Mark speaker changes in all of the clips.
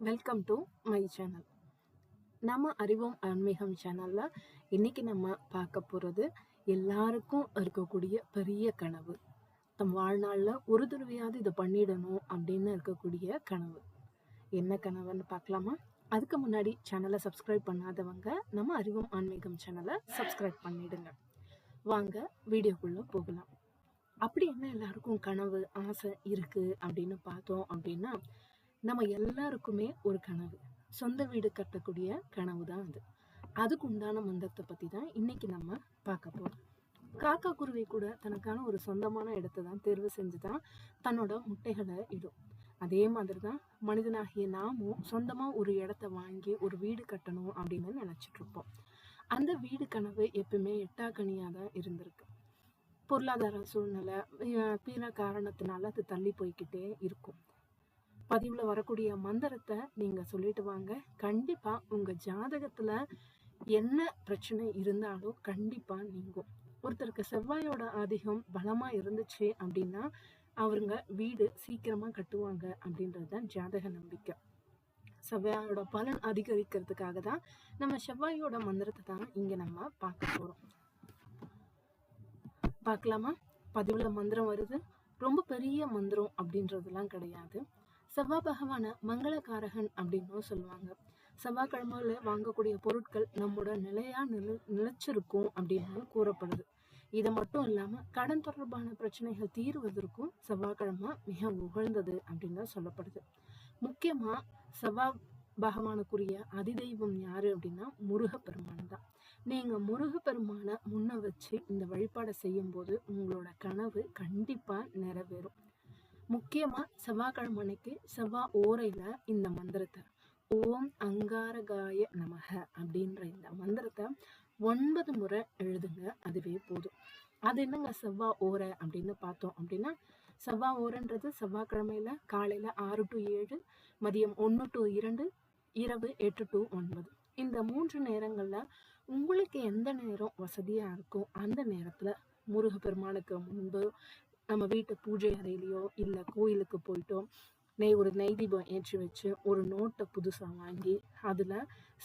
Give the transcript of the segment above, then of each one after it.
Speaker 1: Welcome to my channel நம்ம அறிவோம் ஆன்மீகம் சேனலில் இன்றைக்கி நம்ம பார்க்க போகிறது எல்லாருக்கும் இருக்கக்கூடிய பெரிய கனவு. தம் வாழ்நாளில் ஒரு தடவையாவது இதை பண்ணிடணும் அப்படின்னு இருக்கக்கூடிய கனவு. என்ன கனவுன்னு பார்க்கலாமா? அதுக்கு முன்னாடி சேனலை சப்ஸ்கிரைப் பண்ணாதவங்க நம்ம அறிவோம் ஆன்மீகம் சேனலை சப்ஸ்கிரைப் பண்ணிடுங்க. வாங்க வீடியோக்குள்ளே போகலாம். அப்படி என்ன எல்லாருக்கும் கனவு ஆசை இருக்குது அப்படின்னு பார்த்தோம் அப்படின்னா நம்ம எல்லாருக்குமே ஒரு கனவு. சொந்த வீடு கட்டக்கூடிய கனவு தான் அது. அதுக்கு உண்டான மந்திரத்தை பற்றி தான் இன்னைக்கு நம்ம பார்க்க போகிறோம் காக்கா குருவி கூட தனக்கான ஒரு சொந்தமான இடத்தை தான் தேர்வு செஞ்சு தான் தன்னோட முட்டைகளை இடும். அதே மாதிரி தான் மனிதனாகிய நாமும் சொந்தமாக ஒரு இடத்த வாங்கி ஒரு வீடு கட்டணும் அப்படின்னு நினச்சிட்ருப்போம் அந்த வீடு கனவு எப்பவுமே எட்டாக்கனியா தான் இருந்திருக்கு. பொருளாதார சூழ்நிலை அஹ் பிற காரணத்தினால அது தள்ளி போய்க்கிட்டே இருக்கும். பதிவில் வரக்கூடிய மந்திரத்தை நீங்கள் சொல்லிட்டு வாங்க. கண்டிப்பாக உங்கள் ஜாதகத்தில் என்ன பிரச்சனை இருந்தாலும் கண்டிப்பாக நீங்கும். ஒருத்தருக்கு செவ்வாயோட அதிகம் பலமாக இருந்துச்சு அப்படின்னா அவருங்க வீடு சீக்கிரமாக கட்டுவாங்க அப்படின்றது தான் ஜாதக நம்பிக்கை. செவ்வாயோட பலன் அதிகரிக்கிறதுக்காக தான் நம்ம செவ்வாயோட மந்திரத்தை தான் இங்கே நம்ம பார்க்க போகிறோம் பார்க்கலாமா? பதிவில் மந்திரம் வருது. ரொம்ப பெரிய மந்திரம் அப்படின்றதுலாம் கிடையாது. செவ்வாய் பகவான மங்களகாரகன் அப்படின்னும் சொல்லுவாங்க. செவ்வாய்க்கிழமையில வாங்கக்கூடிய பொருட்கள் நம்மோட நிலையா நில நிலைச்சிருக்கும் அப்படின்னு கூறப்படுது. இது மட்டும் இல்லாம கடன் தொடர்பான பிரச்சனைகள் தீர்வதற்கும் செவ்வாய்க்கிழமை மிக உகழ்ந்தது அப்படின்னு சொல்லப்படுது. முக்கியமா செவ்வாய் பகவானுக்குரிய அதிதெய்வம் யாரு அப்படின்னா முருகப்பெருமான் தான். நீங்க முருகப்பெருமானை முன்ன வச்சு இந்த வழிபாடை செய்யும் போது உங்களோட கனவு கண்டிப்பா நிறைவேறும். முக்கியமாக செவ்வாய்க்கிழமை அன்னைக்கு செவ்வாய் ஓரையில் இந்த மந்திரத்தை ஓம் அங்காரகாய நமக அப்படின்ற இந்த மந்திரத்தை ஒன்பது முறை எழுதுங்க அதுவே போதும். அது என்னங்க செவ்வாய் ஓரை அப்படின்னு பார்த்தோம் அப்படின்னா செவ்வாய் ஓரைன்றது செவ்வாய்க்கிழமையில காலையில் ஆறு டு ஏழு மதியம் ஒன்று டு இரண்டு இரவு எட்டு டு ஒன்பது. இந்த மூன்று நேரங்களில் உங்களுக்கு எந்த நேரம் வசதியாக இருக்கோ அந்த நேரத்தில் முருகப்பெருமானுக்கு முன்பு நம்ம வீட்டு பூஜை அறையிலையோ இல்லை கோயிலுக்கு போயிட்டோ நெய் ஒரு நெய் தீபம் ஏற்றி வச்சு ஒரு நோட்டை புதுசாக வாங்கி அதில்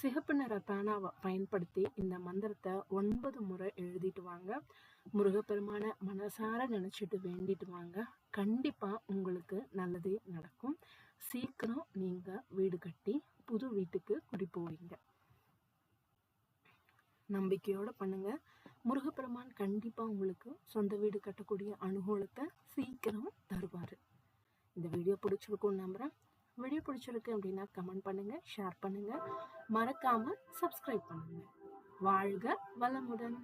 Speaker 1: சிகப்பு நிற பேனாவை பயன்படுத்தி இந்த மந்திரத்தை ஒன்பது முறை எழுதிட்டு வாங்க. முருகப்பெருமான மனசார நினச்சிட்டு வேண்டிட்டு வாங்க. கண்டிப்பாக உங்களுக்கு நல்லதே நடக்கும். சீக்கிரம் நீங்கள் வீடு கட்டி புது வீட்டுக்கு குடி போவீங்க. நம்பிக்கையோடு பண்ணுங்க. முருகப்பெருமான் கண்டிப்பாக உங்களுக்கு சொந்த வீடு கட்டக்கூடிய அனுகூலத்தை சீக்கிரம் தருவார். இந்த வீடியோ பிடிச்சிருக்கும்னு நம்புறேன். வீடியோ பிடிச்சிருக்கு அப்படின்னா கமெண்ட் பண்ணுங்கள் ஷேர் பண்ணுங்கள் மறக்காமல் சப்ஸ்கிரைப் பண்ணுங்கள் வாழ்க வளமுடன்.